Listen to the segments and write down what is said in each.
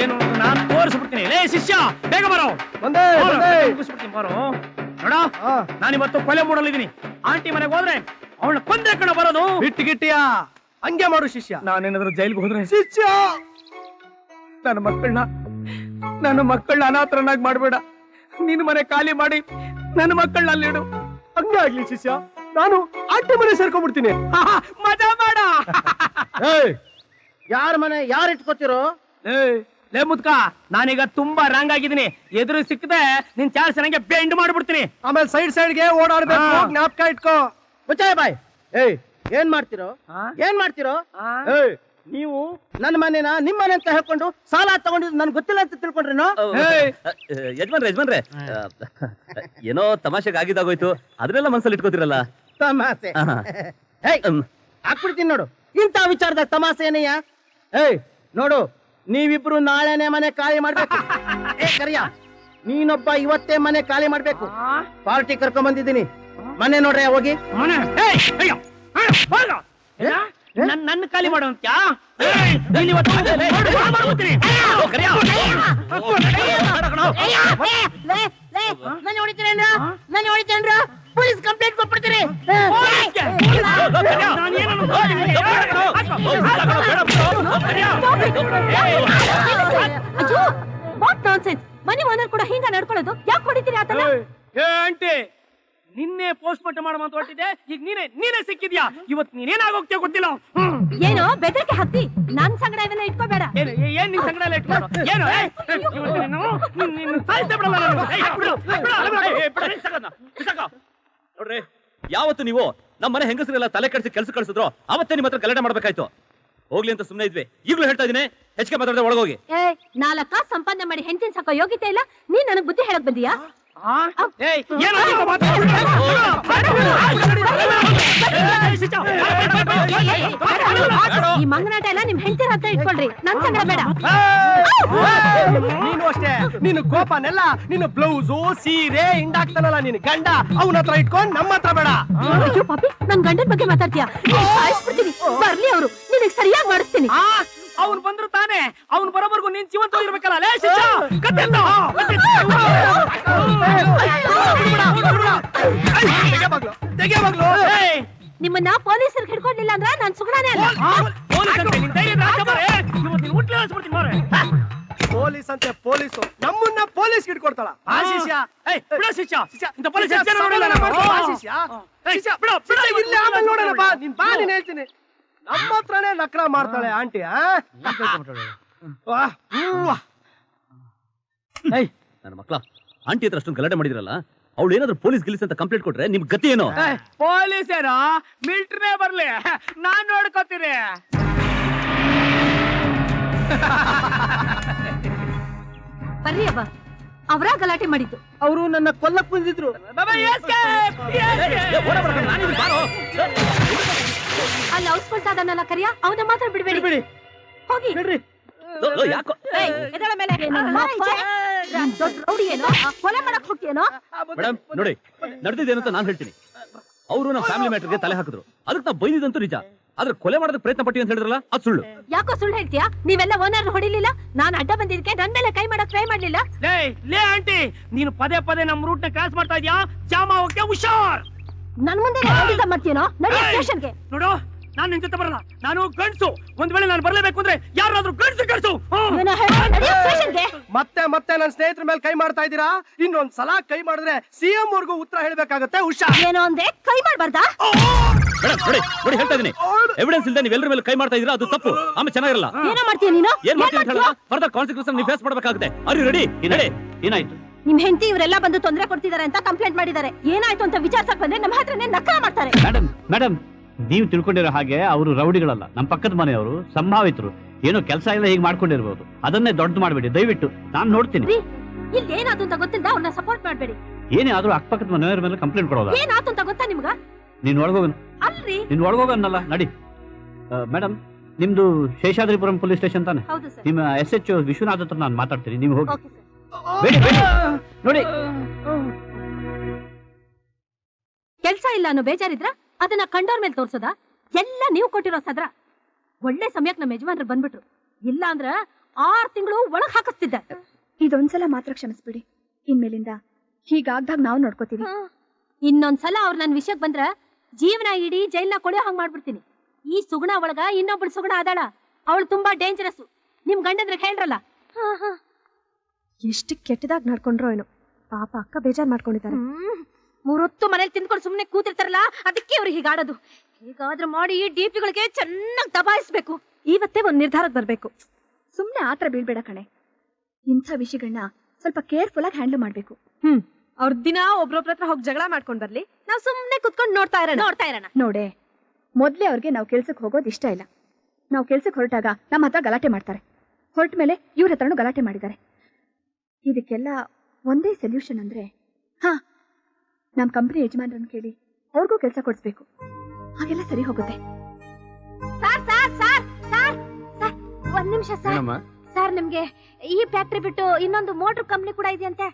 ಏನು ಅಂತ ನಾನು ತೋರಿಸ್ಬಿಡ್ತೀನಿ. ಲೇ ಶಿಷ್ಯ ಬೇಗ ಬರೋ. ಬಂದೆ ಮುಗಿಸ್ಬಿಡ್ತೀನಿ ಬರೋ. ನೋಡ ನಾನು ನಾನಿವತ್ತು ಕೊಲೆ ಮೂಡಲಿದ್ದೀನಿ ಆಂಟಿ ಮನೆಗೆ ಹೋದ್ರೆ ಅವಳ ಕೊಂದೆ ಕಣ ಬರೋದು. ಬಿಟ್ಟು ಗಿಟ್ಟಿಯ? ಹಂಗೆ ಮಾಡು ಶಿಷ್ಯ. ನಾನೇನಾದ್ರೂ ಜೈಲ್ಗೆ ಹೋದ್ರೆ? ಶಿಷ್ಯ! ನನ್ನ ಮಕ್ಕಳನ್ನ ನನ್ನ ಮಕ್ಕಳನ್ನ ಅನಾಥರನ್ನಾಗಿ ಮಾಡಬೇಡ. ನಿನ್ನ ಮನೆ ಖಾಲಿ ಮಾಡಿ ನನ್ನ ಮಕ್ಕಳನ್ನ ಅಲ್ಲಿಡು ಹಂಗೆ ಆಗ್ಲಿ ಶಿಷ್ಯ ನಾನು ಆಂಟಿ ಮನೆ ಸೇರ್ಕೊಂಡ್ಬಿಡ್ತೀನಿ. ಆಹಾ, ಮಜಾ ಮಾಡ. ಯಾರ ಮನೆ ಯಾರು ಇಟ್ಕೋತಿರೋ? ಏ, ಲೇ ಮುದ್ಕ ನಾನೀಗ ತುಂಬಾ ರಾಂಗ್ ಆಗಿದ್ದೀನಿ. ಎದುರು ಸಿಕ್ಕದೆ ನಿನ್ ಚಾರ್ಜ್ ನಂಗೆ ಬೆಂಡ್ ಮಾಡ್ಬಿಡ್ತೀನಿ. ಆಮೇಲೆ ಸೈಡ್ ಸೈಡ್ಗೆ ಓಡಾಡ್ಬೇಕು. ಹಾ. ಜ್ಞಾಪಕ ಇಟ್ಕೋ. ಮುಚ್ಚಾಯ ಬಾಯ್. ಏಯ್ ಏನ್ ಮಾಡ್ತಿರೋ? ಏನ್ ಮಾಡ್ತಿರೋ? ಏಯ್ ನೀವು ನನ್ನ ಮನೆನ ನಿಮ್ಮ ಮನೆ ಅಂತ ಹೇಳ್ಕೊಂಡು ಸಾಲ ತಗೊಂಡಿದ್ದು ನನ್ಗೆ ಗೊತ್ತಿಲ್ಲ ಅಂತ ತಿಳ್ಕೊಂಡ್ರೇನೋ? ಏಯ್, ಯಜಮಾನ್ರೆ ಯಜಮಾನ್ರೆ. ಏನೋ ತಮಾಷೆಗೆ ಆಗಿದಾಗೋಯ್ತು ಅದನ್ನೆಲ್ಲ ಮನ್ಸಲ್ಲಿ ಇಟ್ಕೋತಿರಲ್ಲ? ತಮಾಸೆ ಆಹಾ. ಹೇಯ್ ಹ್ಮ್. ಹಾಕ್ಬಿಡ್ತೀನಿ ನೋಡು. ಇಂಥ ವಿಚಾರದಾಗ ತಮಾಸೆ ಏನಯ್ಯ? ಏಯ್ ನೋಡು. ನೀವಿಬ್ರು ನಾಳೆನೆ ಮನೆ ಖಾಲಿ ಮಾಡ್ಬೇಕು ಏ ಕರಿಯ ನೀನೊಬ್ಬ ಇವತ್ತೇ ಮನೆ ಖಾಲಿ ಮಾಡ್ಬೇಕು ಪಾರ್ಟಿ ಕರ್ಕೊಂಡ್ ಬಂದಿದ್ದೀನಿ ಮನೆ ನೋಡ್ರಿ ಹೋಗಿ ನನ್ನ ಖಾಲಿ ಮಾಡು ಕಂಪ್ಲೇಂಟ್ ಏಯ್, ನೀನ್ ಅಯ್ಯೋ ವಾಟ್ ನಾನ್ಸೆನ್ಸ್ ಮನೆ ಓನರ್ ಕೂಡ ಹಿಂಗ ನಡ್ಕೊಳ್ಳೋದು? ಯಾಕೆ ಹೊಡಿತೀರಿ ಆತನ ಏ ಆಂಟಿ ನಿನ್ನೆ ಪೋಸ್ಟ್ ಮಾರ್ಟಮ್ ಮಾಡೋ ಅಂತ ಹೊರಟಿದೆ ಈಗ ನೀನೇ ನೀನೇ ಸಿಕ್ಕಿದ್ಯಾ? ಇವತ್ತು ನೀನೇನಾಗೋಗ್ತೀಯ ಗೊತ್ತಿಲ್ಲ. ಏನು ಬೆದರಿಕೆ ಹಾಕ್ತಿ? ನನ್ ಸಂಗಡ ಇವೆಲ್ಲ ಇಟ್ಕೋಬೇಡ. ಏನು ಏನ್ ನಿನ್ ಸಂಗಡ ಎಲ್ಲ ಇಟ್ಕೊಂಡು? ಏನು ಏಯ್, ಏಯ್, ಇವತ್ತು ನೀನು ನಿನ್ನ ಸಾಯ್ಸೇ ಬಿಡಲ್ಲ ನೋಡ್ರಿ ಯಾವತ್ತು ನೀವು ನಮ್ಮ ಮನೆ ಹೆಂಗಸರೆಲ್ಲ ತಲೆ ಕೆಡಿಸಿ ಕೆಲಸ ಕಳಿಸಿದ್ರು ಅವತ್ತೇ ನಿಮ್ಮ ಹತ್ರ ಗಲಾಟೆ ಮಾಡ್ಬೇಕಾಯ್ತು. ಹೋಗ್ಲಿ ಅಂತ ಸುಮ್ಮನೆ ಇದ್ವಿ. ಈಗಲೂ ಹೇಳ್ತಾ ಇದೀನಿ ಹೆಚ್ಚಿಗೆ ಮಾತಾಡದೆ ಒಳಗೋಗಿ. ನಾಲ್ಕ ಸಂಪಾದನೆ ಮಾಡಿ ಹೆಂಚಿನ ಸಾಕೋ ಯೋಗ್ಯತೆ ಇಲ್ಲ? ನೀನ್ ನನಗ್ ಬುದ್ಧಿ ಹೇಳಕ್ ಬಂದಿಯಾ? ಈ ಮಂಗನಾಟ ಎಲ್ಲ ನಿಮ್ ಹೆಂಡತಿ ಹತ್ರ ಇಟ್ಕೊಳ್ರಿ ನನ್ ಸಂಗಡ ಬೇಡ ನೀನು ಅಷ್ಟೇ ನಿನ್ ಕೋಪನೆಲ್ಲ ನಿನ್ನ ಬ್ಲೌಸು ಸೀರೆ ಹಿಂಡಾಕ್ತಾನಲ್ಲ ನಿನ್ ಗಂಡ ಅವನ ಹತ್ರ ಇಟ್ಕೊಂಡ್ ನಮ್ಮ ಹತ್ರ ಬೇಡ ಅಯ್ಯೋ ಪಾಪಿ ನನ್ ಗಂಡನ್ ಬಗ್ಗೆ ಮಾತಾಡ್ತೀಯ ಬರ್ಲಿ ಅವರು ನಿನಗ್ ಸರಿಯಾಗಿ ಮಾಡಿಸ್ತೀನಿ ಅವ್ನು ಬಂದ್ರು ತಾನೆ ಅವ್ನು ಬರೋವರೆಗೂ ನಿನ್ ಜೀವಂತ ಇರ್ಬೇಕಲ್ಲ. ಲೇ ನಿಮ್ಮನ್ನ ಪೊಲೀಸರು ಹಿಡ್ಕೊಂಡಿಲ್ಲ ಅಂದ್ರೆ ನಾನ್ ಸುಗಣನೇ ಅಲ್ಲ. ಪೊಲೀಸ್ ಅಂತ. ಪೊಲೀಸ್ ಅಂತೆ ಪೊಲೀಸು. ನಮ್ಮನ್ನ ಪೊಲೀಸ್ ಹಿಡ್ಕೊಡ್ತಾಳ. ಆ ಶಿಷ್ಯ. ಏಯ್, ಬಿಡು ಶಿಷ್ಯ. ಶಿಷ್ಯ, ಇಂಥ ಪೊಲೀಸ್ ನೋಡಿಲ್ಲ. ಏಯ್, ಶಿಷ್ಯ, ಬಿಡು, ಬಿಡು, ಶಿಷ್ಯ, ಆಮೇಲೆ ನೋಡೋಣ ಬಾ. ನೀನ್ ಬಾ ನೀನ್ ಹೇಳ್ತೀನಿ. ನಮ್ಮ ಹತ್ರನೇ ನಕ್ರ ಮಾಡ್ತಾಳೆ ಆಂಟಿ ನನ್ನ ಮಕ್ಳ ಆಂಟಿ ಹತ್ರ ಅಷ್ಟೊಂದು ಗಲಾಟೆ ಮಾಡಿದ್ರಲ್ಲ ಅವಳು ಏನಾದ್ರು ಪೊಲೀಸ್ ಗಿಲೀಸ್ ಅಂತ ಕಂಪ್ಲೇಂಟ್ ಕೊಟ್ರೆ ನಿಮ್ ಗತಿ ಏನು? ಪೊಲೀಸ್ ಏನೋ? ಮಿಲ್ಟ್ರಿನೇ ಬರ್ಲಿ. ನಾನ್ ನೋಡ್ಕೋತೀರಿ ಬರ್ರಿ ಅಬ್ಬ. ಅವರ ಗಲಾಟೆ ಮಾಡಿದ್ದು. ಅವರು ನನ್ನ ಕೊಲ್ಲಕ್ ಬಂದಿದ್ರು. ಅದನ್ನೆಲ್ಲ ಕರಿಯ? ಅವನ ಮಾತ್ರ ಬಿಡ್ಬೇಡಿ. ಬಿಡಿ ಹೋಗಿ. ಬಿಡ್ರಿ. ಯಾಕೋ? ಏಯ್, ಎದ್ದೇಳ ಮೇಲೆ. ದೊಡ್ಡ ರೌಡಿ ಏನೋ? ಕೊಲೆ ಮಾಡಕ್ ಹೋಗ್ತೀಯೇನೋ? ಮೇಡಮ್ ನೋಡಿ ಅಂತ ನಾನು ಹೇಳ್ತೀನಿ. ಅವರು ನಮ್ಮ ಫ್ಯಾಮಿಲಿ ಮ್ಯಾಟರ್ಗೆ ತಲೆ ಹಾಕಿದ್ರು. ಅದಕ್ಕೆ ನಾವು ಬೈದಿದಂತೂ ನಿಜ. ಆದ್ರೆ ಕೊಲೆ ಮಾಡೋದಕ್ಕೆ ಪ್ರಯತ್ನ ಪಟ್ಟಿ ಅಂತ ಹೇಳಿದ್ರಲ್ಲ ಅದು ಸುಳ್ಳು. ಯಾಕೋ ಸುಳ್ಳು ಹೇಳ್ತೀಯಾ? ನೀವೆಲ್ಲ ಓನರ್ ಹೊಡಿಲಿಲ್ಲ? ನಾನು ಅಡ್ಡ ಬಂದಿದ್ದಕ್ಕೆ ನನ್ ಮೇಲೆ ಕೈ ಮಾಡಕ್ ಟ್ರೈ ಮಾಡ್ಲಿಲ್ಲ? ಲೇ ಲೇ ಆಂಟಿ ನೀನು ಪದೇ ಪದೇ ನಮ್ ರೂಟ್ನ ಕ್ರಾಸ್ ಮಾಡ್ತಾ ಇದೀಯಾ? ಜಾಮ ಹೋಗ್ತೀಯ ಹುಷಾರ್. ನನ್ ಮುಂದೆ ಮಾಡ್ತೀನೋ! ಸ್ಟೇಷನ್ಗೆ ನೋಡು ನಾನ್ ನಿನ್ ಜೊತೆ ಬರಲ್ಲ. ನಾನು ಗಂಡ್ಸು. ಒಂದ್ ವೇಳೆ ನಾನು ಬರಲೇಬೇಕು ಅಂದ್ರೆ ಯಾರಾದ್ರೂ ಗಂಡ್ಸು ಗಂಡ್ಸು. ಹೇಳು, ಮತ್ತೆ ಮತ್ತೆ ನನ್ನ ಸ್ನೇಹಿತರ ಮೇಲೆ ಕೈ ಮಾಡ್ತಾ ಇದ್ದೀರಾ? ಇನ್ನೊಂದ್ ಸಲ ಕೈ ಮಾಡಿದ್ರೆ ಸಿಎಂ ವರ್ಗೂ ಉತ್ತರ ಹೇಳ್ಬೇಕಾಗತ್ತೆ ಹುಷಾ ಏನೋ ಅಂದೆ ಕೈ ಮಾಡ್ಬಾರ್ದಾ? ನೋಡಿ ನೋಡಿ ಹೇಳ್ತಾ ಇದೀನಿ ಎವಿಡೆನ್ಸ್ ಇಲ್ಲದೆ ಎಲ್ಲರ ಮೇಲೆ ಕೈ ಮಾಡ್ತಾ ಇದ್ದೀರಾ ಅದು ತಪ್ಪು. ಆಮೇಲೆ ಚೆನ್ನಾಗಿರಲ್ಲ. ಏನೋ ಮಾಡ್ತೀಯ ನೀನು? ಏನ್ ಮಾಡ್ತೀನಿ ಮಾಡ್ತೀಯ? ಹೇಳಲ್ಲ. ಫರ್ದರ್ ಕಾನ್ಸಿಕ್ವೆನ್ಸ್ ನೀವು ಫೇಸ್ ಮಾಡಬೇಕಾಗುತ್ತೆ. ಅರಿ ರೆಡಿ ನಡೆ ಏನಾಯ್ತು ನಿಮ್ ಹೆಂಡತಿ ಇವರೆಲ್ಲ ಬಂದು ತೊಂದರೆ ಕೊಡ್ತಿದ್ದಾರೆ ಅಂತ ಕಂಪ್ಲೇಂಟ್ ಮಾಡಿದ್ದಾರೆ. ಏನಾಯ್ತು ಅಂತ ವಿಚಾರಿಸಕ್ ಬಂದ್ರೆ ನಮ್ಮ ಹತ್ರನೇ ನಕಲ ಮಾಡ್ತಾರೆ. ಮೇಡಮ್ ಮೇಡಮ್ ನೀವು ತಿಳ್ಕೊಂಡಿರೋ ಹಾಗೆ ಅವರು ರೌಡಿಗಳಲ್ಲ. ನಮ್ಮ ಪಕ್ಕದ ಮನೆಯವರು ಸಂಭಾವಿತರು. ಏನೋ ಕೆಲಸ ಇಲ್ಲ ಹೀಗೆ ಮಾಡ್ಕೊಂಡಿರ್ಬೋದು. ಅದನ್ನೇ ದೊಡ್ಡದು ಮಾಡಬೇಡಿ. ದಯವಿಟ್ಟು ನಾನು ನೋಡ್ತೀನಿ. ಇಲ್ಲಿ ಏನಾಯ್ತು ಅಂತ ಗೊತ್ತಿಲ್ಲ ಅವ್ರನ್ನ ಸಪೋರ್ಟ್ ಮಾಡ್ಬೇಡಿ. ಏನೇ ಆದ್ರೂ ಅಕ್ಕಪಕ್ಕದ ಮನೆಯವರ ಮೇಲೆ ಕಂಪ್ಲೇಂಟ್ ಕೊಡೋದ? ಏನಾಯ್ತು ಅಂತ ಗೊತ್ತಾ ನಿಮ್ಗ? ನೀನ್ ಒಳಗೋಗನ್ ಅಲ್ರಿ. ನೀನ್ ಒಳಗೋಗನ್ನಲ್ಲ. ನಡಿ. ಮೇಡಮ್ ನಿಮ್ದು ಶೇಷಾದ್ರಿಪುರಂ ಪೊಲೀಸ್ ಸ್ಟೇಷನ್ ತಾನೆ? ನಿಮ್ಮ ಎಸ್ ಎಚ್ ವಿಶ್ವನಾಥ್ ಹತ್ರ ನಾನು ಮಾತಾಡ್ತೀನಿ ನೀವು ಹೋಗಿ. ನೋಡಿ. ಕೆಲಸ ಇಲ್ಲ ಅನ್ನೋ ಬೇಜಾರಿದ್ರ? ಅದನ್ನ ಕಂಡೋರ್ ಮೇಲೆ ತೋರ್ಸೋದ? ಎಲ್ಲ ನೀವು ಕೊಟ್ಟಿರೋ ಸದ್ರ. ಒಳ್ಳೆ ಸಮಯಕ್ಕೆ ನಮ್ಮ ಯಜಮಾನ್ರು ಬಂದ್ಬಿಟ್ರು. ಇಲ್ಲ ಅಂದ್ರ ಆರ್ ತಿಂಗಳು ಒಳಗ್ ಹಾಕಿಸ್ತಿದ್ದ. ಇದೊಂದ್ಸಲ ಮಾತ್ರ ಕ್ಷಮಿಸ್ಬಿಡಿ. ಇನ್ಮೇಲಿಂದ ಹೀಗಾಗ್ದಾಗ ನಾವು ನೋಡ್ಕೋತೀವಿ. ಇನ್ನೊಂದ್ಸಲ ಅವ್ರು ನನ್ ವಿಷಯಕ್ ಬಂದ್ರ ಜೀವನ ಇಡೀ ಜೈಲ್ನ ಕೊಡೋ ಹಂಗ್ ಮಾಡ್ಬಿಡ್ತೀನಿ. ಈ ಸುಗುಣ ಒಳಗ ಇನ್ನೊಬ್ಬಳು ಸುಗುಣ ಅದಾಳ. ಅವಳು ತುಂಬಾ ಡೇಂಜರಸ್ ನಿಮ್ ಗಂಡಂದ್ರೆ ಹೇಳ್ರಲ್ಲ. ಎಷ್ಟು ಕೆಟ್ಟದಾಗ ನಡ್ಕೊಂಡ್ರೋ ಏನೋ. ಪಾಪ ಅಕ್ಕ ಬೇಜಾರ್ ಮಾಡ್ಕೊಂಡಿದ್ದಾರೆ. ಮೂರೊತ್ತು ಮನೇಲಿ ತಿಂದ್ಕೊಂಡು ಸುಮ್ನೆ ಕೂತಿರ್ತಾರಲ್ಲ ಅದಕ್ಕೆ ಅವ್ರಿಗೆ ಹೀಗಾಡೋದು ಹೇಗಾದ್ರೂ ಮಾಡಿ ಈ ಡಿಪಿಗಳಿಗೆ ಚೆನ್ನಾಗಿ ದಬಾಯಿಸ್ಬೇಕು. ಇವತ್ತೇ ಒಂದ್ ನಿರ್ಧಾರಕ್ಕೆ ಬರ್ಬೇಕು. ಸುಮ್ನೆ ಆತರ ಬೀಳ್ಬೇಡ ಕಣೆ. ಇಂಥ ವಿಷಯಗಳನ್ನ ಸ್ವಲ್ಪ ಕೇರ್ಫುಲ್ ಆಗಿ ಹ್ಯಾಂಡಲ್ ಮಾಡ್ಬೇಕು. ಹ್ಮ್ ಅವ್ರ ದಿನ ಒಬ್ರೊಬ್ರ ಹತ್ರ ಹೋಗಿ ಜಗಳ ಮಾಡ್ಕೊಂಡ್ ಬರ್ಲಿ. ನಾವ್ ಸುಮ್ಮನೆ ಕುತ್ಕೊಂಡು ನೋಡ್ತಾ ಇರೋಣ. ನೋಡ್ತಾ ಇರೋಣ. ನೋಡೆ ಮೊದ್ಲೇ ಅವ್ರಿಗೆ ನಾವು ಕೆಲ್ಸಕ್ಕೆ ಹೋಗೋದು ಇಷ್ಟ ಇಲ್ಲ. ನಾವು ಕೆಲ್ಸಕ್ಕೆ ಹೊರಟಾಗ ನಮ್ಮ ಹತ್ರ ಗಲಾಟೆ ಮಾಡ್ತಾರೆ. ಹೊರಟ ಮೇಲೆ ಇವ್ರ ಹತ್ರನೂ ಗಲಾಟೆ ಮಾಡಿದ್ದಾರೆ. ಇದಕ್ಕೆಲ್ಲ ಒಂದೇ ಸೊಲ್ಯೂಷನ್ ಅಂದ್ರೆ ಹಾ ನಮ್ಮ ಕಂಪನಿ ಯಜಮಾನ್ರನ್ನ ಕೇಳಿ ಅವ್ರಿಗೂ ಕೆಲಸ ಕೊಡಿಸ್ಬೇಕು. ಹಾಗೆಲ್ಲ ಸರಿ ಹೋಗುತ್ತೆ. Sir sir sir sir sir ಒಂದ್ ನಿಮಿಷ ಸರ್ ಏನಮ್ಮ? ಸರ್ ನಿಮ್ಗೆ ಈ ಫ್ಯಾಕ್ಟ್ರಿ ಬಿಟ್ಟು ಇನ್ನೊಂದು ಮೋಟರ್ ಕಂಪ್ನಿ ಕೂಡ ಇದೆಯಂತೆ?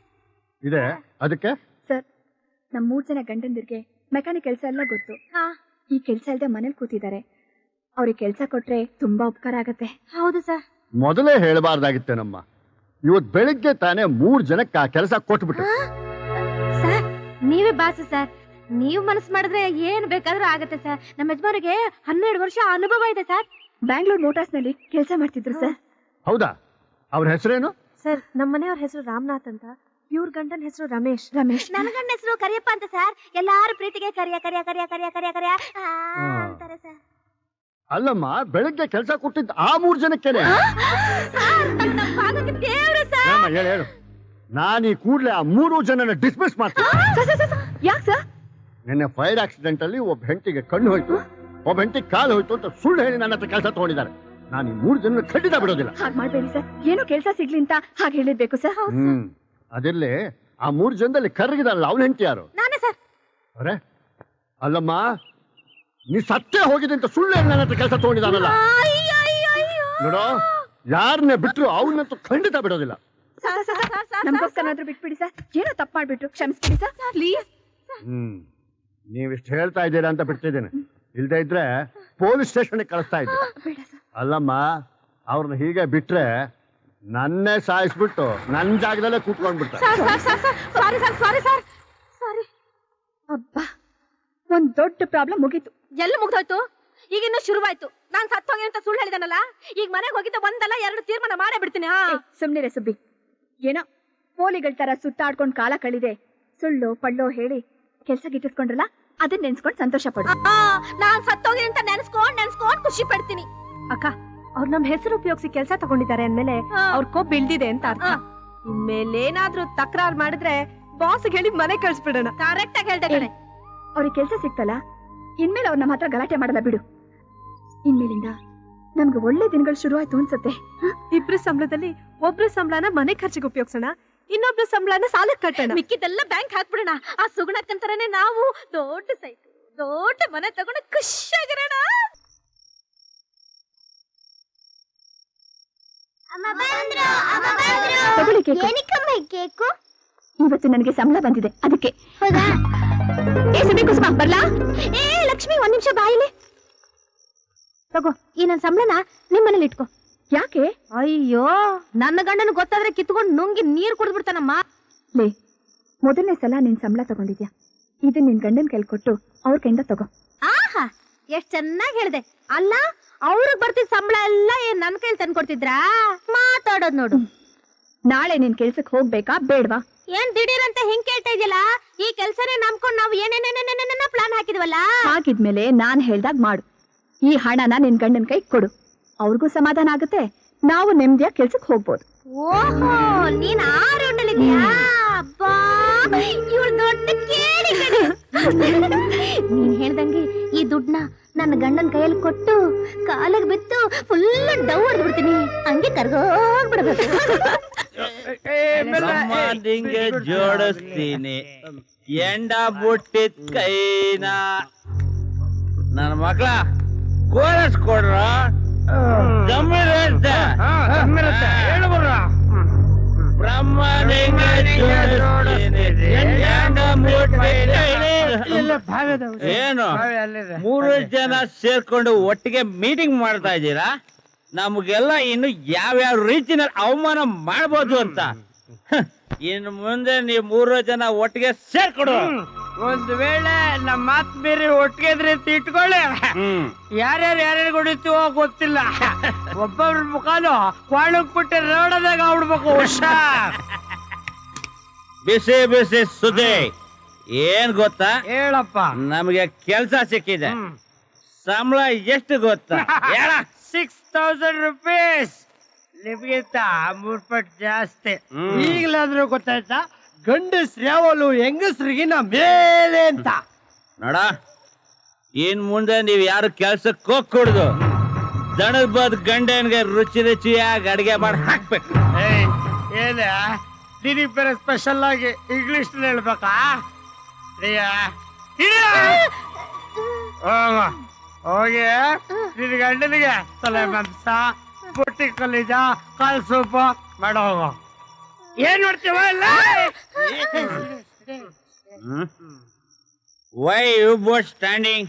ಇದೆ? ಅದಕ್ಕೆ? ಸರ್ ನಮ್ ಮೂರ್ ಜನ ಗಂಡಂದಿರ್ಗೆ ಮೆಕ್ಯಾನಿಕ್ ಕೆಲಸ ಎಲ್ಲ ಗೊತ್ತು. ಹಾ. ಈ ಕೆಲಸ ಇಲ್ಲದೆ ಮನೇಲಿ ಕೂತಿದ್ದಾರೆ. ಅವ್ರಿಗೆ ಕೆಲಸ ಕೊಟ್ರೆ ತುಂಬಾ ಉಪಕಾರ ಆಗತ್ತೆ. ಹೌದು ಸರ್ ಮೊದಲೇ ಹೇಳಬಾರ್ದಾಗಿತ್ತೇನಮ್ಮ. ಇವತ್ ಬೆಳಿಗ್ಗೆ ತಾನೇ ಮೂರ್ ಜನಕ್ಕೆ ಆ ಕೆಲಸ ಕೊಟ್ಬಿಟ್ಟು ನೀವೇ ಬಾಸು ಸರ್. ನೀವು ಮನಸ್ಸು ಮಾಡಿದ್ರೆ ಏನ್ ಬೇಕಾದ್ರೂ ಆಗತ್ತೆ ಸರ್. ನಮ್ಮ ಯಜಮಾನಿಗೆ ಹನ್ನೆರಡು ವರ್ಷ ಅನುಭವ ಇದೆ ಸರ್. ಬ್ಯಾಂಗ್ಳೂರ್ ಮೋಟಾರ್ಸ್ನಲ್ಲಿ ಕೆಲಸ ಮಾಡ್ತಿದ್ರು ಸರ್. ಹೌದಾ? ಅವ್ರ ಹೆಸರೇನು? ಸರ್ ನಮ್ಮ ಮನೆಯವ್ರ ಹೆಸರು ರಾಮನಾಥ್ ಅಂತ. ಇವ್ರ ಗಂಡನ ಹೆಸರು ರಮೇಶ್. ರಮೇಶ್. ನನ್ನ ಗಂಡ ಹೆಸರು ಕರಿಯಪ್ಪ ಅಂತ ಸರ್. ಎಲ್ಲಾರು ಪ್ರೀತಿಗೆ ಕರಿಯ ಕರಿಯ ಕರಿಯ ಕರಿಯ ಕರಿಯ ಕರಿಯ ಆ, ಅಂತಾರೆ ಸರ್. ಅಲ್ಲಮ್ಮ ಬೆಳಗ್ಗೆ ಕೆಲಸ ಕೊಟ್ಟಿದ್ದ ಆ ಮೂರ್ ಜನಕ್ಕೆ ಸರ್, ನಮ್ಮ ಭಾಗಕ್ಕೆ ದೇವ್ರು ಸರ್. ಏನಮ್ಮ ಹೇಳು ಹೇಳು. ನಾನು ಈ ಕೂಡ್ಲೆ ಆ ಮೂರು ಜನನ ಡಿಸ್ಮಿಸ್ ಮಾಡ್ತೀನಿ. ಯಾಕೆ ಸರ್ ನಿನ್ನೆ ಫೈರ್ ಆಕ್ಸಿಡೆಂಟ್ ಅಲ್ಲಿ ಒಬ್ಬ ಹೆಂಟಿಗೆ ಕಣ್ಣು ಹೋಯ್ತು. ಒಬ್ಬ ಹೆಂಟಿ ಕಾಲು ಹೋಯ್ತು ಅಂತ ಸುಳ್ಳು ಹೇಳಿ ನನ್ನ ಹತ್ರ ಕೆಲಸ ತಗೊಂಡಿದ್ದಾರೆ. ನಾನು ಈ ಮೂರು ಜನ ಖಂಡಿತ ಬಿಡೋದಿಲ್ಲ. ಹಾಗೆ ಮಾಡ್ಬೇಡಿ ಸರ್ ಏನೋ ಕೆಲಸ ಸಿಗ್ಲಿ ಅಂತ ಹಾಗೆ ಹೇಳಿರ್ಬೇಕು ಸರ್ ಹ್ಮ್ ಅದಿರ್ಲಿ. ಆ ಮೂರು ಜನದಲ್ಲಿ ಕರ್ಗಿದಾರಲ್ಲ ಅವನ ಹೆಂಡತಿ ಯಾರು? ನಾನೇ ಸರ್ ಅರೆ ಅಲ್ಲಮ್ಮ ನೀ ಸತ್ತೇ ಹೋಗಿದೆ ಅಂತ ಸುಳ್ಳು ಹೇಳಿ ನನ್ನ ಹತ್ರ ಕೆಲಸ ತಗೊಂಡಿದ್ದಾನಲ್ಲ. ನೋಡೋ ಯಾರನ್ನೇ ಬಿಟ್ರು ಅವನಂತೂ ಖಂಡಿತ ಬಿಡೋದಿಲ್ಲ. ಸರ್, ಸರ್, ಸರ್, ಸರ್, ನಮ್ಗೋಸ್ಕರ ಬಿಟ್ಬಿಡಿ ಸರ್. ಏನೋ ತಪ್ಪು ಮಾಡ್ಬಿಟ್ರು. ಕ್ಷಮಿಸ್ಬಿಡಿ ಸರ್. ಪ್ಲೀಸ್ ಹ್ಮ್. ನೀವಿಷ್ಟು ಹೇಳ್ತಾ ಇದ್ದೀರಾ ಅಂತ ಬಿಡ್ತಿದ್ದೀನಿ. ಇಲ್ದೇ ಇದ್ರೆ ಪೊಲೀಸ್ ಸ್ಟೇಷನ್ ಕಳಿಸ್ತಾ ಇದ್ದೆ. ಬೇಡ ಸರ್. ಅಲ್ಲಮ್ಮ ಅವ್ರನ್ನ ಹೀಗೆ ಬಿಟ್ರೆ ನನ್ನೇ ಸಾಯಿಸ್ಬಿಟ್ಟು ನನ್ನ ಜಾಗದಲ್ಲೇ ಕೂತ್ಕೊಂಡ್ಬಿಡ್ತಾರೆ. Sir, sir, sir, sir, sorry sir sorry sir. Sorry ಅಬ್ಬಾ. ಒಂದ್ ದೊಡ್ಡ ಪ್ರಾಬ್ಲಮ್ ಮುಗೀತು. ಎಲ್ಲ ಮುಗ್ದೋಯ್ತು? ಈಗ ಇನ್ನು ಶುರುವಾಯ್ತು. ನಾನ್ ಸತ್ತೋಗಿ ಹೋಗಿ ಅಂತ ಸುಳ್ಳು ಹೇಳಿದನಲ್ಲ? ಈಗ ಮನೆಗೆ ಹೋಗಿದ್ದ ಒಂದಲ್ಲ ಎರಡು ತೀರ್ಮಾನ ಮಾಡೇ ಬಿಡ್ತೀನಿ ಹಾ? ಸುಮ್ಮನೆ ಸುಮ್ನಿರೆ ಸುಬ್ಬಿ. ಏನೋ ಪೋಲಿಗಳ ತರ ಸುತ್ತಾಡ್ಕೊಂಡ್ ಕಾಲ ಕಳಿದೆ. ಸುಳ್ಳು ಪಳ್ಳು ಹೇಳಿ ಕೆಲ್ಸ ಗಿಟ್ಟಿಸ್ಕೊಂಡ್ರಲ್ಲ ಅದನ್ನ ನೆನ್ಸ್ಕೊಂಡ್ ಸಂತೋಷ ಪಡು. ನಾನ್ ಸತ್ತೋಗಿ ಅಂತ ನೆನ್ಸ್ಕೊಂಡ್ ನೆನ್ಸ್ಕೊಂಡ್ ಖುಷಿ ಪಡ್ತೀನಿ. ಅಕ್ಕ ಅವ್ರು ನಮ್ ಹೆಸರು ಉಪಯೋಗಿಸಿ ಕೆಲಸ ತಗೊಂಡಿದ್ದಾರೆ ಅಂದ್ಮೇಲೆ. ಅವ್ರ ಕೋಪ್ ಬೆಳ್ದಿದೆ ಅಂತ ಅರ್ಥ. ಇನ್ಮೇಲೇನಾದ್ರೂ ತಕರಾರ್ ಮಾಡಿದ್ರೆ ಬಾಸ್ ಹೇಳಿ ಮನೆ ಕಳ್ಸ್ಬಿಡೋಣ. ಕರೆಕ್ಟ್ ಆಗಿ ಹೇಳ್ದೆ ಕಣೆ. ಅವ್ರಿಗೆ ಕೆಲ್ಸ ಸಿಕ್ತಲ್ಲ? ಇನ್ಮೇಲೆ ಅವ್ರ ನಮ್ಮ ಹತ್ರ ಗಲಾಟೆ ಮಾಡಲ್ಲ ಬಿಡು. ಇನ್ಮೇಲಿಂದ ನಮ್ಗೆ ಒಳ್ಳೆ ದಿನಗಳು ಶುರುವಾಯ್ತು ಅನ್ಸುತ್ತೆ. ಇಬ್ರು ಸಂಬಳದಲ್ಲಿ ಒಬ್ರು ಸಂಬಳನ ಮನೆ ಖರ್ಚಿಗೆ ಉಪಯೋಗಿಸೋಣ ಇನ್ನೊಬ್ರ ಸಂಬಳನ ಸಾಲಕ್ಕೆ ಕಟ್ಟೋಣ. ಮಿಕ್ಕಿದೆಲ್ಲ ಬ್ಯಾಂಕ್ ಹಾಕ್ಬಿಡೋಣ. ಆ ಸುಗುಣಕ್ಕಂತಾರನೆ ನಾವು ದೊಡ್ಡ ಸೈಟ್ ದೊಡ್ಡ ಮನೆ ತಗೊಂಡು ಖುಷಿಯಾಗಿರೋಣ. ತಗೊಳ್ಳಿ ಕೇಕು. ಇವತ್ತು ನನಗೆ ಸಂಬಳ ಬಂದಿದೆ ಅದಕ್ಕೆ. ಏ ಸುಮ್ಮನೆ ಕುಸುಮ ಬರ್ಲಾ? ಏ ಲಕ್ಷ್ಮಿ ಒಂದ್ ನಿಮಿಷ ಬಾಯಿಲಿ. ತಗೋ ಈ ನನ್ನ ಸಂಬಳನ ನಿಮ್ಮನೇಲಿ ಇಟ್ಕೋ. ಯಾಕೆ? ಅಯ್ಯೋ ನನ್ನ ಗಂಡನ ಗೊತ್ತಾದ್ರೆ ಕಿತ್ಕೊಂಡು ನುಂಗಿ ನೀರ್ ಕುಡಿದ್ಬಿಡ್ತಾನಮ್ಮ. ಲೇ ಮೊದಲನೇ ಸಲ ನಿನ್ ಸಂಬಳ ತಗೊಂಡಿದ್ಯಾ? ಇದು ನಿನ್ ಗಂಡನ್ ಕೈಲಿ ಕೊಟ್ಟು ಅವ್ರ ಕೈಯಿಂದ ತಗೋ. ಆಹಾ ಎಷ್ಟ್ ಚೆನ್ನಾಗಿ ಹೇಳಿದೆ. ಅಲ್ಲ ಅವ್ರಿಗೆ ಬರ್ತಿದ್ ಸಂಬಳ ಎಲ್ಲ ಏನ್ ನನ್ ಕೈಲಿ ತಂದ್ಕೊಡ್ತಿದ್ರಾ ಮಾತಾಡೋದ್ ನೋಡು. ನಾಳೆ ನಿನ್ ಕೆಲ್ಸಕ್ ಹೋಗ್ಬೇಕಾ ಬೇಡ್ವಾ? ಏನ್ ದಿಢೀರ್ ಅಂತ ಹಿಂಗ್ ಕೇಳ್ತಾ ಇದೆಯಲ್ಲ? ಈ ಕೆಲ್ಸನೇ ನಂಬ್ಕೊಂಡು ನಾವು ಏನೇನೇನೇನೇನೇನ ಪ್ಲಾನ್ ಹಾಕಿದ್ವಲ್ಲ? ಹಾಕಿದ್ಮೇಲೆ ನಾನ್ ಹೇಳ್ದಾಗ ಮಾಡು. ಈ ಹಣನ ನಿನ್ ಗಂಡನ್ ಕೈ ಕೊಡು. ಅವ್ರಿಗೂ ಸಮಾಧಾನ ಆಗುತ್ತೆ. ನಾವು ನೆಮ್ಮದಿಯ ಕೆಲ್ಸಕ್ಕೆ ಹೋಗ್ಬೋದು. ಓಹೋ ನೀನ್ ಆ ಅಬ್ಬಾ ಇವ್ಳು ದೊಡ್ಡ ಕೇಳಿ ಕಣೆ. ನೀನ್ ಹೇಳ್ದಂಗೆ ಈ ದುಡ್ಡನ್ನ ನನ್ನ ಗಂಡನ ಕೈಯಲ್ಲಿ ಕೊಟ್ಟು ಕಾಲಿಗೆ ಬಿತ್ತು ಫುಲ್ ಡವ್ ಹೊಡೆದ್ಬಿಡ್ತೀನಿ ಹಂಗೆ ಕರ್ಗೋಗ್ಬಿಡ್ಬೇಕು ನಿಂಗೆ ಜೋಡಿಸ್ತೀನಿ. ಎಂಡ ಬುಟ್ಟಿದ್ ಕೈನ. ನನ್ನ ಮಕ್ಳ ಕೋರಸ್ ಕೊಡ್ರ? ಏನು? ಮೂರು ಜನ ಸೇರ್ಕೊಂಡು ಒಟ್ಟಿಗೆ ಮೀಟಿಂಗ್ ಮಾಡ್ತಾ ಇದ್ದೀರಾ? ನಮಗೆಲ್ಲ ಇನ್ನು ಯಾವ್ಯಾವ ರೀತಿನಲ್ಲಿ ಅವಮಾನ ಮಾಡ್ಬೋದು ಅಂತ. ಇನ್ನು ಮುಂದೆ ನೀವು ಮೂರು ಜನ ಒಟ್ಟಿಗೆ ಸೇರ್ಕೊಡು. ಒಂದ್ ವೇಳೆ ನಮ್ಮ ಮಾತ್ ಬೇರೆ ಒಟ್ಟಿಗೆ ಇದ್ರೆ ಅಂತ ಇಟ್ಕೊಳ್ಳಿ. ಯಾರ್ಯಾರು ಯಾರ್ಯಾರು ಹೊಡಿತೀವೋ ಗೊತ್ತಿಲ್ಲ. ಒಬ್ಬೊಬ್ರ ಮುಖಾನು ಕ್ವಾಳಕ್ ಬಿಟ್ಟು ರೋಡದಾಗ ಆಗ್ಬಿಡ್ಬೇಕು ವರ್ಷ ಬಿಸಿ ಬಿಸಿ ಸುದ್ದಿ. ಏನ್ ಗೊತ್ತಾ? ಹೇಳಪ್ಪ. ನಮಗೆ ಕೆಲ್ಸ ಸಿಕ್ಕಿದೆ. ಸಂಬಳ ಎಷ್ಟು ಗೊತ್ತಾ? ಹೇಳ. ಸಿಕ್ಸ್ ತೌಸಂಡ್ ರುಪೀಸ್ ನಿಮ್ಗಿಂತ ಮೂರ್ ಪಟ್ ಜಾಸ್ತಿ. ಈಗಲಾದ್ರೂ ಗೊತ್ತಾಯ್ತಾ? ಗಂಡಸ್ರು ಯಾವಲು ಹೆಂಗಸ್ರಿಗಿನ ಮೇಲೆ ಅಂತ. ನೋಡ ಇನ್ ಮುಂದೆ ನೀವ್ ಯಾರು ಕೆಲ್ಸಕ್ಕೆ ಹೋಗ್ಕೊಡುದು. ದಣದ ಬದ್ ಗಂಡನ್ಗೆ ರುಚಿ ರುಚಿಯಾಗಿ ಅಡಿಗೆ ಮಾಡಿ ಹಾಕ್ಬೇಕು. ಏನ? ನಿನಗ್ ಬೇರೆ ಸ್ಪೆಷಲ್ ಆಗಿ ಇಂಗ್ಲಿಷ್ ಹೇಳ್ಬೇಕಾ. ಹೋಗು. ನಿನ್ ಗಂಡನಿಗೆ ತಲೆ ಮಾಂಸ ಬುಟ್ಟಿ ಕಲೀಜ ಕಾಲ್ ಸೂಪ ಮಾಡೋ ಏನ್ ನೋಡ್ತೀವ ಇಲ್ಲ why you both standing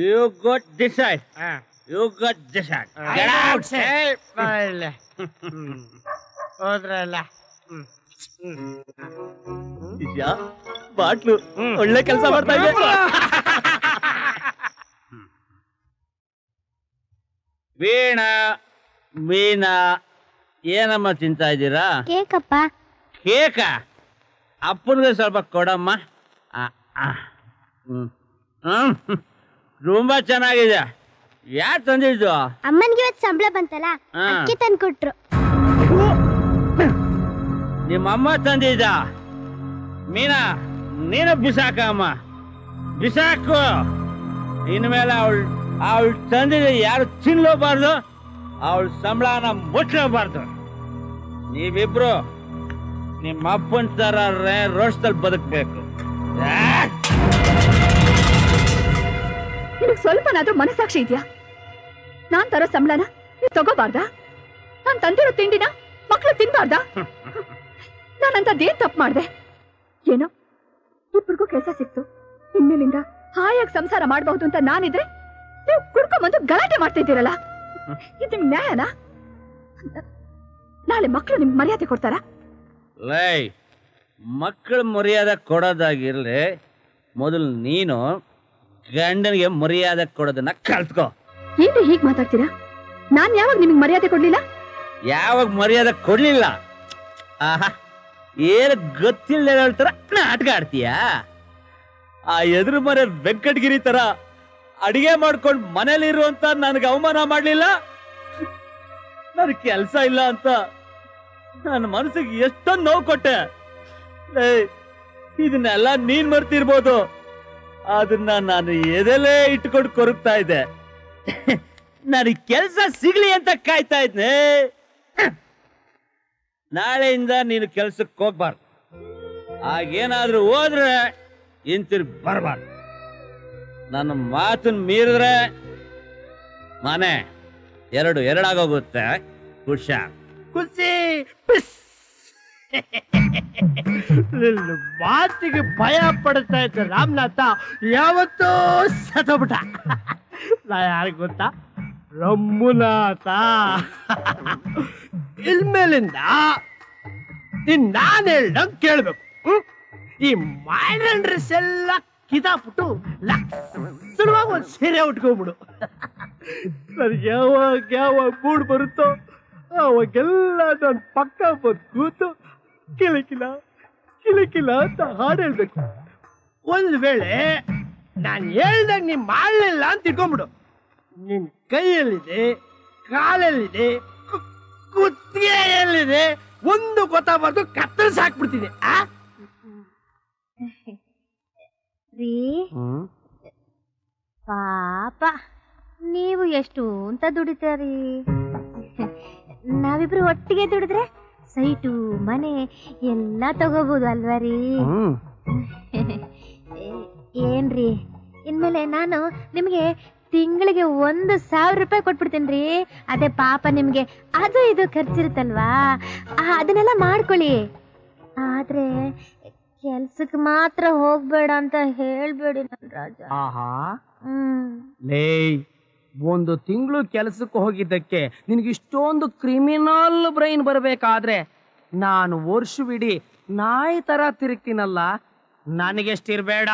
you got decide you got decide ಹೋದ್ರಲ್ಲ. Bottle. ಒಳ್ಳೆ ಕೆಲಸ ಮಾಡ್ತಾ ಇದೆ ವೀಣಾ ಮೀನಾ ಏನಮ್ಮ ತಿಂತಾ ಇದ್ದೀರಾ? ಕೇಕಪ್ಪ. ಕೇಕ? ಅಪ್ಪನಿಗೆ ಸ್ವಲ್ಪ ಕೊಡಮ್ಮ. ಆ, ಆ. ಹ್ಮ್. ಹ್ಮ್. ತುಂಬಾ ಚೆನ್ನಾಗಿದೆ. ಯಾರು ತಂದಿದ್ದು? ಅಮ್ಮನ್ಗೆ ಇವತ್ತು ಸಂಬಳ ಬಂತಲ್ಲ ಹಾ. ಅಕ್ಕಿ ತಂದು ಕೊಟ್ರು ನಿಮ್ಮಮ್ಮ ತಂದಿದ್ದ? ಮೀನಾ ನೀನು ಬಿಸಾಕ ಅಮ್ಮ ಬಿಸಾಕು. ಇನ್ಮೇಲೆ ಅವಳು ಅವಳು ತಂದಿದ್ದ ಯಾರು ತಿನ್ಲೋಬಾರ್ದು ಅವಳು ಸಂಬಳನ ಮುಟ್ಲೋಬಾರ್ದು ನೀವಿಬ್ರು ನಿಮ್ಮ ಅಪ್ಪನ ತರ ರೋಷದಲ್ಲಿ ಬದುಕ್ಬೇಕು! ನಿನಗ್ ಸ್ವಲ್ಪನಾದ್ರೂ ಮನಸ್ಸಾಕ್ಷಿ ಇದೆಯಾ? ನಾನ್ ತರೋ ಸಂಬಳನ ನೀವ್ ತಗೋಬಾರ್ದಾ? ನಾನ್ ತಂದಿರೋ ತಿಂಡಿನ ಮಕ್ಳು ತಿನ್ಬಾರ್ದಾ? ನಾನಂತದ್ದೇನ್ ತಪ್ಪು ಮಾಡ್ದೆ? ಏನೋ? ಇಬ್ರಿಗೂ ಕೆಲಸ ಸಿಕ್ತು. ಇನ್ಮೇಲಿಂದ ಹಾಯಾಗಿ ಸಂಸಾರ ಮಾಡಬಹುದು ಅಂತ ನಾನಿದ್ರೆ ನೀವು ಕುಡ್ಕೊಂಬಂದು ಗಲಾಟೆ ಮಾಡ್ತಿದ್ದೀರಲ್ಲ? ಇದು ನ್ಯಾಯನಾ? ನಾಳೆ ಮಕ್ಕಳು ನಿಮ್ಗೆ ಮರ್ಯಾದೆ ಕೊಡ್ತಾರಾ? ಲೈ ಮಕ್ಕಳು ಮರ್ಯಾದೆ ಕೊಡೋದಾಗಿರ್ಲಿ ಮೊದಲು ನೀನು ಗಂಡನಿಗೆ ಮರ್ಯಾದೆ ಕೊಡೋದನ್ನ ಕಲ್ತ್ಕೋ ಏನ್ರಿ ಹೀಗ್ ಮಾತಾಡ್ತೀರಾ? ನಾನ್ ಯಾವಾಗ ನಿಮ್ಗೆ ಮರ್ಯಾದೆ ಕೊಡ್ಲಿಲ್ಲ? ಯಾವಾಗ ಮರ್ಯಾದೆ ಕೊಡ್ಲಿಲ್ಲ? ಆಹಾ ಏನು ಗೊತ್ತಿಲ್ಲ ಹೇಳ್ತಾರ? ನಾಟಕ ಆಡ್ತೀಯಾ? ಆ ಎದುರು ಮನೆ ವೆಂಕಟಗಿರಿ ತರ ಅಡಿಗೆ ಮಾಡ್ಕೊಂಡು ಮನೇಲಿ ಇರುವಂತ ನನಗೆ ಅವಮಾನ ಮಾಡ್ಲಿಲ್ಲ? ನನ್ ಕೆಲ್ಸ ಇಲ್ಲ ಅಂತ ನನ್ನ ಮನಸ್ಸಿಗೆ ಎಷ್ಟೊಂದು ನೋವು ಕೊಟ್ಟೆ. ಇದನ್ನೆಲ್ಲ ನೀನ್ ಮರ್ತಿರ್ಬೋದು. ಅದನ್ನ ನಾನು ಎದೆಲೇ ಇಟ್ಕೊಂಡು ಕೊರಗ್ತಾ ಇದ್ದೆ. ನನಗೆ ಕೆಲಸ ಸಿಗ್ಲಿ ಅಂತ ಕಾಯ್ತಾ ಇದ್ನೆ ನಾಳೆಯಿಂದ ನೀನು ಕೆಲ್ಸಕ್ಕೆ ಹೋಗ್ಬಾರ್ದು. ಆಗೇನಾದ್ರೂ ಹೋದ್ರೆ ಇಂತಿರ್ ಬರಬಾರ್ದು. ನನ್ನ ಮಾತನ್ನ ಮೀರಿದ್ರೆ ಮನೆ ಎರಡು ಎರಡಾಗೋಗುತ್ತೆ ಹುಷಾರ್. ಖುಷಿ ಪಿಸ್. ಮಾತಿಗೆ ಭಯ ಪಡ್ತಾ ಇದ್ದ ರಾಮನಾಥ ಯಾವತ್ತೂ ಸತ್ತೋಗ್ಬಿಟ್ಟ. ನಾ ಯಾರಿಗ್ ಗೊತ್ತಾ? ರಮ್ಮುನಾಥ. ಇಲ್ಮೇಲಿಂದ ಇನ್ ನಾನ್ ಹೇಳ್ದಂಗ್ ಕೇಳ್ಬೇಕು? ಈ ಮಾಡರ್ನ್ ಡ್ರೆಸ್ ಎಲ್ಲ ಕಿದಾಕ್ಬಿಟ್ಟು ಲಕ್ಷಣವಾಗಿ ಒಂದ್ ಸೀರೆ ಉಟ್ಕೊಂಬಿಡು. ಯಾವಾಗ ಯಾವಾಗ ಮೂಡ್ ಬರುತ್ತೋ ಅವಾಗೆಲ್ಲ ನನ್ನ ಪಕ್ಕ ಬಂದು ಕೂತು ಕಿಲಕಿಲ ಕಿಲಕಿಲ ಅಂತ ಹಾಡು ಹೇಳ್ಬೇಕು. ಒಂದ್ ವೇಳೆ ನಾನು ಹೇಳ್ದಾಗ ನೀನ್ ಮಾಡ್ಲಿಲ್ಲ ಅಂತ ಇಟ್ಕೊಂಡ್ಬಿಡು ನಿನ್ ಕೈಯಲ್ಲಿದೆ ಕಾಲಲ್ಲಿದೆ ಕುತ್ತಿಗೆಯಲ್ಲಿದೆ ಒಂದು ಗೊತ್ತಾಗಬಾರ್ದು ಕತ್ತರಿಸಿ ಹಾಕ್ಬಿಡ್ತೀನಿ ಆ? ರೀ ಪಾಪ ನೀವು ಎಷ್ಟು ಅಂತ ದುಡಿತಾರಿ? ನಾವಿಬ್ರು ಒಟ್ಟಿಗೆ ದುಡಿದ್ರೆ ಸೈಟು ಮನೆ ಎಲ್ಲ ತಗೋಬಹುದು ಅಲ್ವಾ ರೀ? ಏನ್ರಿ? ಇನ್ಮೇಲೆ ನಾನು ನಿಮಗೆ ತಿಂಗಳಿಗೆ ಒಂದು ಸಾವಿರ ರೂಪಾಯಿ ಕೊಟ್ಬಿಡ್ತೀನಿ ರೀ. ಅದೇ ಪಾಪ ನಿಮ್ಗೆ ಅದು ಇದು ಖರ್ಚಿರುತ್ತಲ್ವಾ? ಅದನ್ನೆಲ್ಲ ಮಾಡ್ಕೊಳ್ಳಿ. ಆದ್ರೆ ಕೆಲ್ಸಕ್ಕೆ ಮಾತ್ರ ಹೋಗ್ಬೇಡ ಅಂತ ಹೇಳ್ಬೇಡಿ ನನ್ ರಾಜ. ಆಹಾ. ಲೇ ಒಂದು ತಿಂಗಳು ಕೆಲಸಕ್ಕೆ ಹೋಗಿದ್ದಕ್ಕೆ ನಿನಗೆ ಇಷ್ಟೊಂದು ಕ್ರಿಮಿನಲ್ ಬ್ರೈನ್ ಬರಬೇಕಾದ್ರೆ ನಾನು ವರ್ಷವಿಡೀ ನಾಯಿ ತರ ತಿರುಗ್ತೀನಲ್ಲ ನನಗೆಷ್ಟಿರ್ಬೇಡ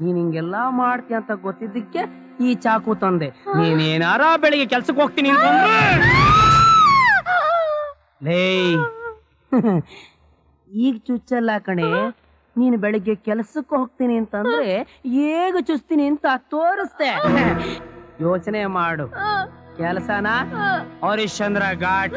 ನೀನ್ ಹಿಂಗೆಲ್ಲ ಮಾಡ್ತೀಯ ಅಂತ ಗೊತ್ತಿದ್ದಕ್ಕೆ ಈ ಚಾಕು ತಂದೆ. ನೀನೇನಾರ ಬೆಳಿಗ್ಗೆ ಕೆಲ್ಸಕ್ಕೆ ಹೋಗ್ತೀನಿ ಲೇ. ಈಗ ಚುಚ್ಚಲ್ಲ ಕಣೆ. ನೀನು ಬೆಳಿಗ್ಗೆ ಕೆಲಸಕ್ಕೆ ಹೋಗ್ತೀನಿ ಅಂತಂದ್ರೆ ಹೇಗ ಚುಸ್ತೀನಿ ಅಂತ ತೋರಿಸ್ತೆ ಯೋಚನೆ ಮಾಡು. ಕೆಲಸನ? ಹರಿಶ್ಚಂದ್ರ ಘಾಟ?